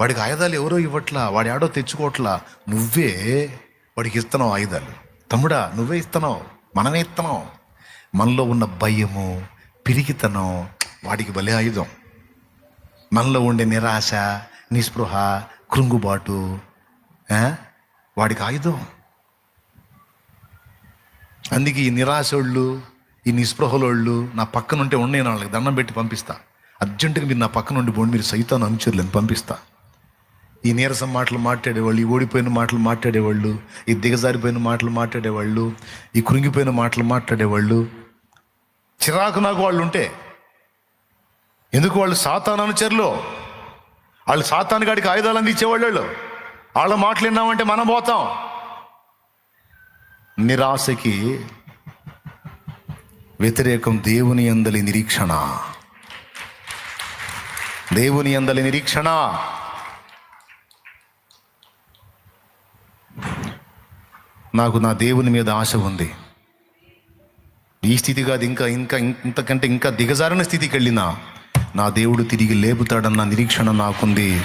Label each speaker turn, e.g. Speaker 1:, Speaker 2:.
Speaker 1: వాడికి ఆయుధాలు ఎవరో ఇవ్వట్లా వాడి ఆడో తెచ్చుకోవట్లా. నువ్వే వాడికి ఇస్తున్నావు ఆయుధాలు. తమ్ముడా నువ్వే ఇస్తున్నావు. మనమే ఇస్తున్నావు మనలో ఉన్న భయము పిరికితనం వాడికి భలే ఆయుధం. మనలో ఉండే నిరాశ నిస్పృహ కృంగుబాటు వాడికి ఆయుధం. అందుకే ఈ నిరాశోళ్ళు ఈ నిస్పృహలోళ్ళు నా పక్కనుంటే ఉండే వాళ్ళకి దండం పెట్టి పంపిస్తా. అర్జెంటుగా మీరు నా పక్కనుండి పోండి మీరు సైతాన్ని అనుచరులను పంపిస్తా. ఈ నీరసం మాటలు మాట్లాడేవాళ్ళు ఈ ఓడిపోయిన మాటలు మాట్లాడేవాళ్ళు ఈ దిగజారిపోయిన మాటలు మాట్లాడేవాళ్ళు ఈ కృంగిపోయిన మాటలు మాట్లాడేవాళ్ళు. చిరాకు నాకు వాళ్ళు ఉంటే ఎందుకు వాళ్ళు సాతాన్ అనుచరులు వాళ్ళు సాతాను గాడికి ఆయుధాలు అందించేవాళ్ళు వాళ్ళు. వాళ్ళ మాటలు విన్నామంటే మనం పోతాం. నిరాశకి వ్యతిరేకం దేవుని అందలి నిరీక్షణ. దేవుని అందలి నిరీక్షణ. నాకు నా దేవుని మీద ఆశ ఉంది. ఈ స్థితి కాదు ఇంకా ఇంకా ఇంతకంటే ఇంకా దిగజారిన స్థితికి వెళ్ళినా నా దేవుడు తిరిగి లేపుతాడన్న నిరీక్షణ నాకుంది.